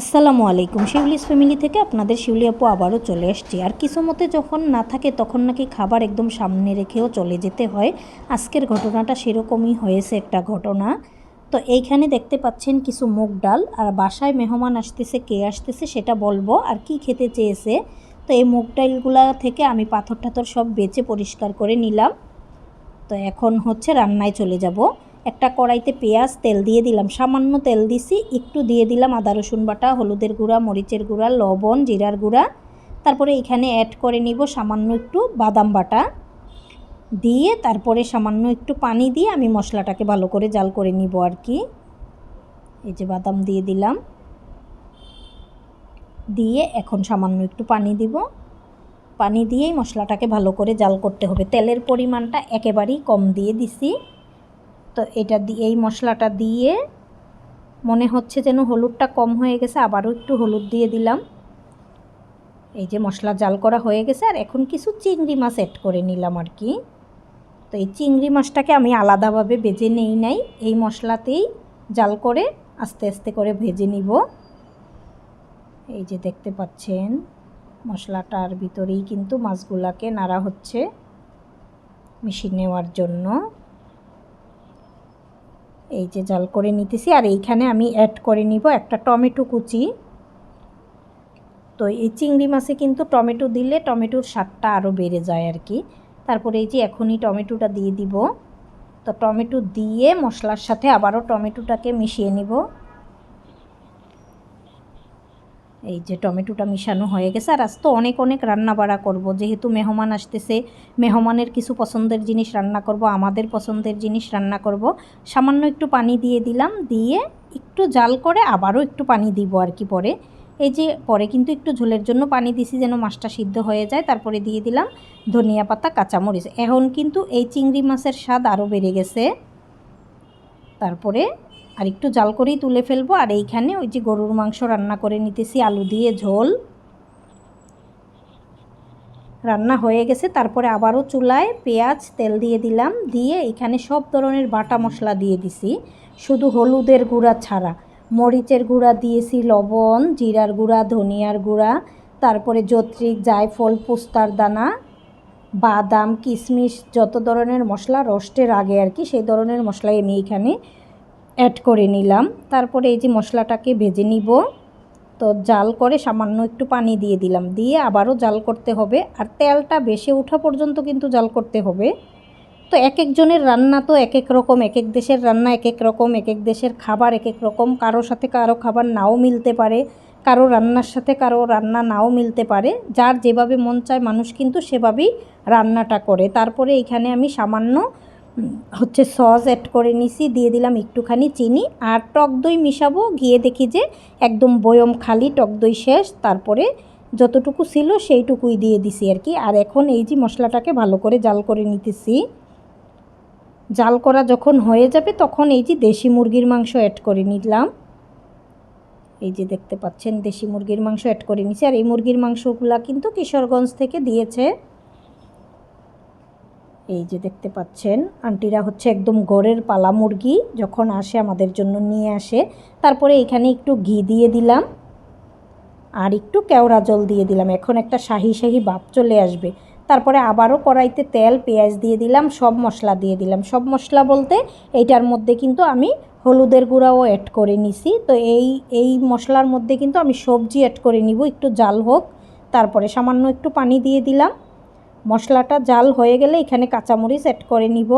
আসসালামু আলাইকুম। শিউলিস ফ্যামিলি থেকে আপনাদের শিউলি আপু আবারও চলে এসছি আর কিছু মতে যখন না থাকে তখন নাকি খাবার একদম সামনে রেখেও চলে যেতে হয়। আজকের ঘটনাটা সেরকমই হয়েছে একটা ঘটনা। তো এইখানে দেখতে পাচ্ছেন কিছু মুগ ডাল। আর বাসায় মেহমান আসতেছে, কে আসতেছে সেটা বলব। আর কি খেতে চেয়েছে? তো এই মুগ ডালগুলা থেকে আমি পাথর টাথর সব বেচে পরিষ্কার করে নিলাম। তো এখন হচ্ছে রান্নায় চলে যাব। একটা কড়াইতে পেঁয়াজ, তেল দিয়ে দিলাম। সামান্য তেল দিছি, একটু দিয়ে দিলাম আদা, রসুন বাটা, হলুদের গুঁড়া, মরিচের গুঁড়া, লবণ, জিরার গুঁড়া। তারপরে এখানে অ্যাড করে নিব সামান্য একটু বাদাম বাটা। দিয়ে তারপরে সামান্য একটু পানি দিয়ে আমি মশলাটাকে ভালো করে জাল করে নিব আর কি। এই যে বাদাম দিয়ে দিলাম। দিয়ে এখন সামান্য একটু পানি দিব। পানি দিয়েই মশলাটাকে ভালো করে জাল করতে হবে। তেলের পরিমাণটা একেবারেই কম দিয়ে দিছি। তো এটা দিয়ে এই মশলাটা দিয়ে মনে হচ্ছে যেন হলুদটা কম হয়ে গেছে, আবারও একটু হলুদ দিয়ে দিলাম। এই যে মশলা জাল করা হয়ে গেছে, আর এখন কিছু চিংড়ি মাছ অ্যাড করে নিলাম আর কি। তো এই চিংড়ি মাছটাকে আমি আলাদাভাবে ভেজে নেই নাই, এই মশলাতেই জাল করে আস্তে আস্তে করে ভেজে নিব। এই যে দেখতে পাচ্ছেন, মশলাটার ভিতরেই কিন্তু মাছগুলাকে নাড়া হচ্ছে মিশিয়ে নেওয়ার জন্য। এই যে জাল করে নিতেছি, আর এইখানে আমি অ্যাড করে নিব একটা টমেটো কুচি। তো এই চিংড়ি মাছে কিন্তু টমেটো দিলে টমেটোর স্বাদটা আরও বেড়ে যায় আর কি। তারপরে এই যে এখনই টমেটোটা দিয়ে দিব। তো টমেটো দিয়ে মশলার সাথে আবারও টমেটোটাকে মিশিয়ে নিব। এই যে টমেটোটা মিশানো হয়ে গেছে, আর আজ তো অনেক অনেক রান্না বাড়া করব। যেহেতু মেহমান আসতেছে, মেহমানের কিছু পছন্দের জিনিস রান্না করব, আমাদের পছন্দের জিনিস রান্না করব। সামান্য একটু পানি দিয়ে দিলাম, দিয়ে একটু জাল করে আবারও একটু পানি দিব আর কি পরে। এই যে পরে কিন্তু একটু ঝোলের জন্য পানি দিছি যেন মাছটা সিদ্ধ হয়ে যায়, তারপরে দিয়ে দিলাম ধনিয়া পাতা, কাঁচামরিচ। এখন কিন্তু এই চিংড়ি মাছের স্বাদ আরও বেড়ে গেছে। তারপরে আর একটু জাল করেই তুলে ফেলব। আর এইখানে ওই যে গরুর মাংস রান্না করে নিতেছি, আলু দিয়ে ঝোল। রান্না হয়ে গেছে। তারপরে আবারও চুলায় পেঁয়াজ, তেল দিয়ে দিলাম। দিয়ে এখানে সব ধরনের বাটা মশলা দিয়ে দিছি। শুধু হলুদের গুঁড়া ছাড়া। মরিচের গুঁড়া দিয়েছি, লবণ, জিরার গুঁড়া, ধনিয়ার গুঁড়া। তারপরে যত্রিক জায়ফল, পোস্তার দানা, বাদাম, কিশমিশ, যত ধরনের মশলা রোস্টের আগে আর কি, সেই ধরনের মশলাই আমি এখানে অ্যাড করে নিলাম। তারপরে এই যে মশলাটাকে ভেজে নিব। তো জাল করে সামান্য একটু পানি দিয়ে দিলাম। দিয়ে আবারও জাল করতে হবে। আর তেলটা বেশি ওঠা পর্যন্ত কিন্তু জাল করতে হবে। তো এক একজনের রান্না তো এক এক রকম। এক এক দেশের রান্না এক এক রকম। এক এক দেশের খাবার এক এক রকম। কারোর সাথে কারও খাবার নাও মিলতে পারে। কারও রান্নার সাথে কারও রান্না নাও মিলতে পারে। যার যেভাবে মন চায় মানুষ কিন্তু সেভাবেই রান্নাটা করে। তারপরে এখানে আমি সামান্য হচ্ছে সস অ্যাড করে নিছি, দিয়ে দিলাম একটুখানি চিনি আর টক দই মিশাবো। গিয়ে দেখি যে একদম বয়ম খালি, টক দই শেষ। তারপরে যতটুকু ছিল সেইটুকুই দিয়ে দিছি আর কি। আর এখন এই যে মশলাটাকে ভালো করে জাল করে নিতেছি। জাল করা যখন হয়ে যাবে তখন এই যে দেশি মুরগির মাংস অ্যাড করে নিলাম। এই যে দেখতে পাচ্ছেন, দেশি মুরগির মাংস অ্যাড করে নিছি। আর এই মুরগির মাংসগুলা কিন্তু কিশোরগঞ্জ থেকে দিয়েছে। এই যে দেখতে পাচ্ছেন, আন্টিরা হচ্ছে একদম গড়ের পালা মুরগি যখন আসে আমাদের জন্য নিয়ে আসে। তারপরে এখানে একটু ঘি দিয়ে দিলাম আর একটু কেওড়া জল দিয়ে দিলাম। এখন একটা শাহি শাহি বাপ চলে আসবে। তারপরে আবারও কড়াইতে তেল, পেঁয়াজ দিয়ে দিলাম, সব মশলা দিয়ে দিলাম। সব মশলা বলতে এইটার মধ্যে কিন্তু আমি হলুদের গুঁড়াও অ্যাড করে নিছি। তো এই এই মশলার মধ্যে কিন্তু আমি সবজি অ্যাড করে নিব, একটু জাল হোক। তারপরে সামান্য একটু পানি দিয়ে দিলাম। মশলাটা জাল হয়ে গেলে এখানে কাঁচামরিচ অ্যাড করে নিব।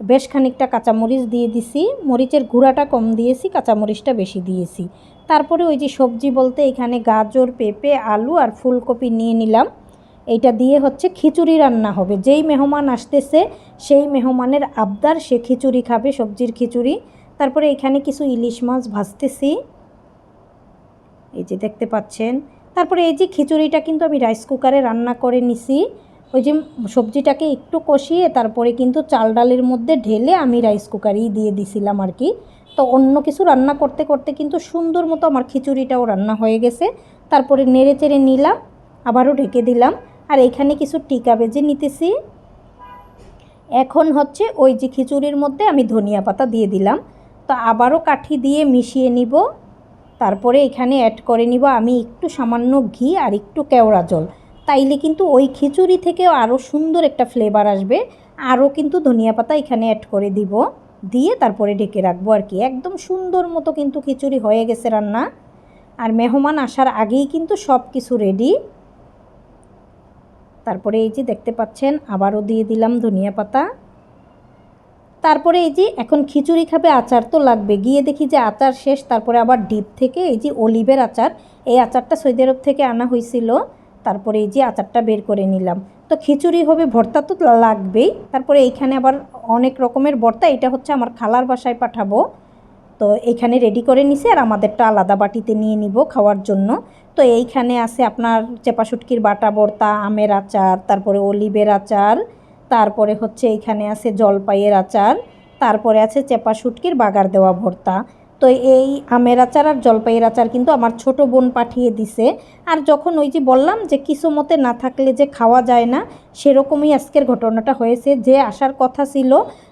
বেশ খানিকটা কাঁচামরিচ দিয়ে দিছি। মরিচের গুঁড়াটা কম দিয়েছি, কাঁচামরিচটা বেশি দিয়েছি। তারপরে ওই যে সবজি বলতে এখানে গাজর, পেঁপে, আলু আর ফুলকপি নিয়ে নিলাম। এইটা দিয়ে হচ্ছে খিচুড়ি রান্না হবে। যেই মেহমান আসতেছে, সেই মেহমানের আবদার, সে খিচুড়ি খাবে, সবজির খিচুড়ি। তারপরে এখানে কিছু ইলিশ মাছ ভাজতেছি। এই যে দেখতে পাচ্ছেন। তারপরে এই যে খিচুড়িটা কিন্তু আমি রাইস কুকারে রান্না করে নিছি। ওই যে সবজিটাকে একটু কষিয়ে তারপরে কিন্তু চাল ডালের মধ্যে ঢেলে আমি রাইস কুকারেই দিয়ে দিছিলাম আর কি। তো অন্য কিছু রান্না করতে করতে কিন্তু সুন্দর মতো আমার খিচুড়িটাও রান্না হয়ে গেছে। তারপরে নেড়ে চেড়ে নিলাম, আবারও ঢেকে দিলাম। আর এখানে কিছু টিকা বেজে নিতেছি। এখন হচ্ছে ওই যে খিচুড়ির মধ্যে আমি ধনিয়া পাতা দিয়ে দিলাম। তো আবারও কাঠি দিয়ে মিশিয়ে নিব। তারপরে এখানে অ্যাড করে নিব আমি একটু সামান্য ঘি আর একটু কেওড়া জল। তাইলে কিন্তু ওই খিচুড়ি থেকেও আরও সুন্দর একটা ফ্লেভার আসবে। আরও কিন্তু ধনিয়া পাতা এখানে অ্যাড করে দিব। দিয়ে তারপরে ঢেকে রাখব আর কি। একদম সুন্দর মতো কিন্তু খিচুড়ি হয়ে গেছে রান্না। আর মেহমান আসার আগেই কিন্তু সব কিছু রেডি তারপরে এই যে দেখতে পাচ্ছেন, আবারও দিয়ে দিলাম ধনিয়া পাতা। তারপরে এই যে এখন খিচুড়ি খাবে আচার তো লাগবে। গিয়ে দেখি যে আচার শেষ, তারপরে আবার ডিপ থেকে এই যে অলিভের আচার। এই আচারটা সৌদি আরব থেকে আনা হয়েছিল। তারপরে এই যে আচারটা বের করে নিলাম। তো খিচুড়ি হবে, ভর্তা তো লাগবেই। তারপরে এইখানে আবার অনেক রকমের ভর্তা, এটা হচ্ছে আমার খালার বাসায় পাঠাবো। তো এইখানে রেডি করে নিছি আর আমাদেরটা আলাদা বাটিতে নিয়ে নিব খাওয়ার জন্য। তো এইখানে আছে আপনার চেপা শুটকির বাটা, ভর্তা, আমের আচার, তারপরে অলিভের আচার, তারপরে হচ্ছে এইখানে আছে জলপাইয়ের আচার, তারপরে আছে চেপা শুটকির বাগার দেওয়া ভর্তা। তো এই আমের আচার আর জলপাইয়ের আচার কিন্তু আমার ছোট বোন পাঠিয়ে দিছে। আর যখন ওই যে বললাম যে কিছু মতে না থাকলে যে খাওয়া যায় না, সেরকমই আজকের ঘটনাটা হয়েছে। যে আসার কথা ছিল,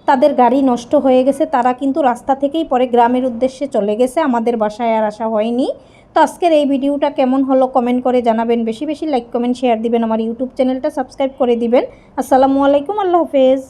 তাদের গাড়ি নষ্ট হয়ে গেছে, তারা কিন্তু রাস্তা থেকেই পরে গ্রামের উদ্দেশ্যে চলে গেছে। আমাদের বাসায় আর আসা হয়নি। তো আজকের এই ভিডিওটা কেমন হলো কমেন্ট করে জানাবেন। বেশি বেশি লাইক, কমেন্ট, শেয়ার দিবেন। আমার ইউটিউব চ্যানেলটা সাবস্ক্রাইব করে দিবেন। আসসালামু আলাইকুম, আল্লাহ হাফেজ।